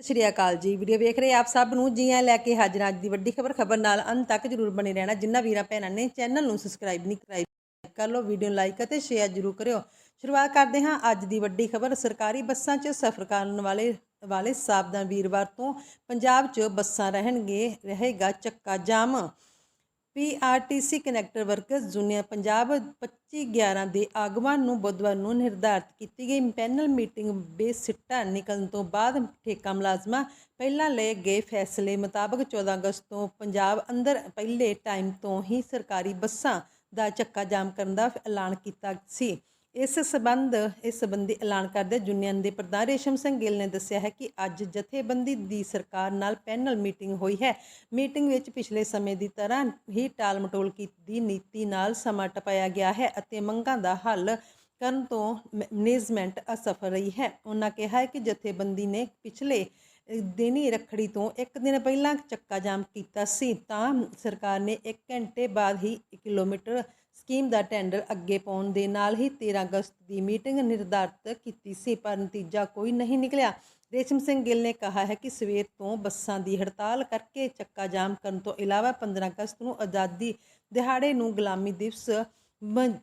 ਸਤਿ ਸ਼੍ਰੀ ਅਕਾਲ ਜੀ। ਵੀਡੀਓ ਵੇਖ ਰਹੇ ਆਪ ਸਭ ਨੂੰ ਜੀ ਆਇਆਂ ਲੈ ਕੇ ਹਾਜ਼ਰ ਅੱਜ ਦੀ ਵੱਡੀ ਖਬਰ। ਖਬਰ ਨਾਲ ਅੰਤ ਤੱਕ ਜਰੂਰ ਬਣੇ ਰਹਿਣਾ। ਜਿੰਨਾ ਵੀਰਾਂ ਭੈਣਾਂ ਨੇ ਚੈਨਲ ਨੂੰ ਸਬਸਕ੍ਰਾਈਬ ਨਹੀਂ ਕਰਾਈ, ਕਰ ਲਓ ਵੀਡੀਓ ਨੂੰ ਲਾਈਕ ਅਤੇ ਸ਼ੇਅਰ ਜਰੂਰ ਕਰਿਓ। ਸ਼ੁਰੂਆਤ ਕਰਦੇ ਹਾਂ ਅੱਜ ਦੀ ਵੱਡੀ ਖਬਰ। ਸਰਕਾਰੀ ਬੱਸਾਂ 'ਚ ਸਫ਼ਰ ਕਰਨ ਵਾਲੇ ਵਾਲੇ ਸਾਵਧਾਨ ਵੀਰਵਾਰ ਤੋਂ ਪੰਜਾਬ 'ਚ ਬੱਸਾਂ ਰਹਿਣਗੇ, ਰਹੇਗਾ ਚੱਕਾ ਜਾਮ। PRTC contract workers union Punjab 25/11 ਦੇ ਆਗਮਨ ਨੂੰ ਬੁੱਧਵਾਰ ਨੂੰ ਨਿਰਧਾਰਤ ਕੀਤੀ ਗਈ ਪੈਨਲ ਮੀਟਿੰਗ ਬੇਸਿੱਟਾ ਨਿਕਲਣ ਤੋਂ ਬਾਅਦ ਠੇਕਾ ਮੁਲਾਜ਼ਮਾਂ ਪਹਿਲਾਂ ਲਏ ਗਏ ਫੈਸਲੇ ਮੁਤਾਬਕ 14 ਅਗਸਤ ਤੋਂ ਪੰਜਾਬ ਅੰਦਰ ਪਹਿਲੇ ਟਾਈਮ ਤੋਂ ਹੀ ਸਰਕਾਰੀ ਬੱਸਾਂ ਦਾ ਚੱਕਾ ਜਾਮ ਕਰਨ ਦਾ ਐਲਾਨ ਕੀਤਾ ਸੀ। ਇਸ ਸਬੰਧ, ਇਸ ਸੰਬੰਧੀ ਐਲਾਨ ਕਰਦੇ ਯੂਨੀਅਨ ਦੇ ਪ੍ਰਧਾਨ ਰੇਸ਼ਮ ਸਿੰਘ ਗਿੱਲ ਨੇ ਦੱਸਿਆ ਹੈ ਕਿ ਅੱਜ ਜਥੇਬੰਦੀ ਦੀ ਸਰਕਾਰ ਨਾਲ ਪੈਨਲ ਮੀਟਿੰਗ ਹੋਈ ਹੈ। ਮੀਟਿੰਗ ਵਿੱਚ ਪਿਛਲੇ ਸਮੇਂ ਦੀ ਤਰ੍ਹਾਂ ਹੀ ਟਾਲ ਮਟੋਲ ਕੀ ਨੀਤੀ ਨਾਲ ਸਮਾਂ ਟਪਾਇਆ ਗਿਆ ਹੈ ਅਤੇ ਮੰਗਾਂ ਦਾ ਹੱਲ ਕਰਨ ਤੋਂ ਮੈਨੇਜਮੈਂਟ ਅਸਫਲ ਰਹੀ ਹੈ। ਉਹਨਾਂ ਕਿਹਾ ਹੈ ਕਿ ਜਥੇਬੰਦੀ ਨੇ ਪਿਛਲੇ ਦਿਨੀ ਰੱਖੜੀ ਤੋਂ ਇੱਕ ਦਿਨ ਪਹਿਲਾਂ ਚੱਕਾ ਜਾਮ ਕੀਤਾ ਸੀ। ਤਾਂ ਸਰਕਾਰ ਨੇ 1 ਘੰਟੇ ਬਾਅਦ ਹੀ ਕਿਲੋਮੀਟਰ ਸਕੀਮ ਦਾ ਟੈਂਡਰ ਅੱਗੇ ਪਾਉਣ ਦੇ ਨਾਲ ਹੀ 13 ਅਗਸਤ ਦੀ ਮੀਟਿੰਗ ਨਿਰਧਾਰਤ ਕੀਤੀ ਸੀ, ਪਰ ਨਤੀਜਾ ਕੋਈ ਨਹੀਂ ਨਿਕਲਿਆ। ਰੇਸ਼ਮ ਸਿੰਘ ਗਿੱਲ ਨੇ ਕਿਹਾ ਹੈ ਕਿ ਸਵੇਰ ਤੋਂ ਬੱਸਾਂ ਦੀ ਹੜਤਾਲ ਕਰਕੇ ਚੱਕਾ ਜਾਮ ਕਰਨ ਤੋਂ ਇਲਾਵਾ 15 ਅਗਸਤ ਨੂੰ ਆਜ਼ਾਦੀ ਦਿਹਾੜੇ ਨੂੰ ਗੁਲਾਮੀ ਦਿਵਸ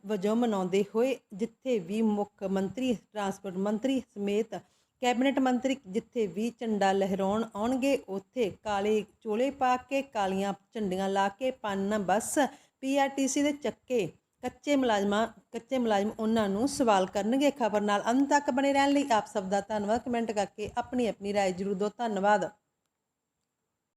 ਵਜੋਂ ਮਨਾਉਂਦੇ ਹੋਏ ਜਿੱਥੇ ਵੀ ਮੁੱਖ ਮੰਤਰੀ, ਟਰਾਂਸਪੋਰਟ ਮੰਤਰੀ ਸਮੇਤ ਕੈਬਨਿਟ ਮੰਤਰੀ ਜਿੱਥੇ ਵੀ ਝੰਡਾ ਲਹਿਰਾਉਣ ਆਉਣਗੇ, ਉੱਥੇ ਕਾਲੇ ਚੋਲੇ ਪਾ ਕੇ ਕਾਲੀਆਂ ਝੰਡੀਆਂ ਲਾ ਕੇ ਪੰਨ ਬੱਸ ਪੀਆਰਟੀਸੀ ਦੇ ਚੱਕੇ ਕੱਚੇ ਮੁਲਾਜ਼ਮਾਂ ਕੱਚੇ ਮੁਲਾਜ਼ਮ ਉਹਨਾਂ ਨੂੰ ਸਵਾਲ ਕਰਨਗੇ ਖਬਰ ਨਾਲ ਅੰਤ ਤੱਕ ਬਣੇ ਰਹਿਣ ਲਈ ਆਪ ਸਭ ਦਾ ਧੰਨਵਾਦ ਕਮੈਂਟ ਕਰਕੇ ਆਪਣੀ ਆਪਣੀ رائے ਜ਼ਰੂਰ ਦਿਓ ਧੰਨਵਾਦ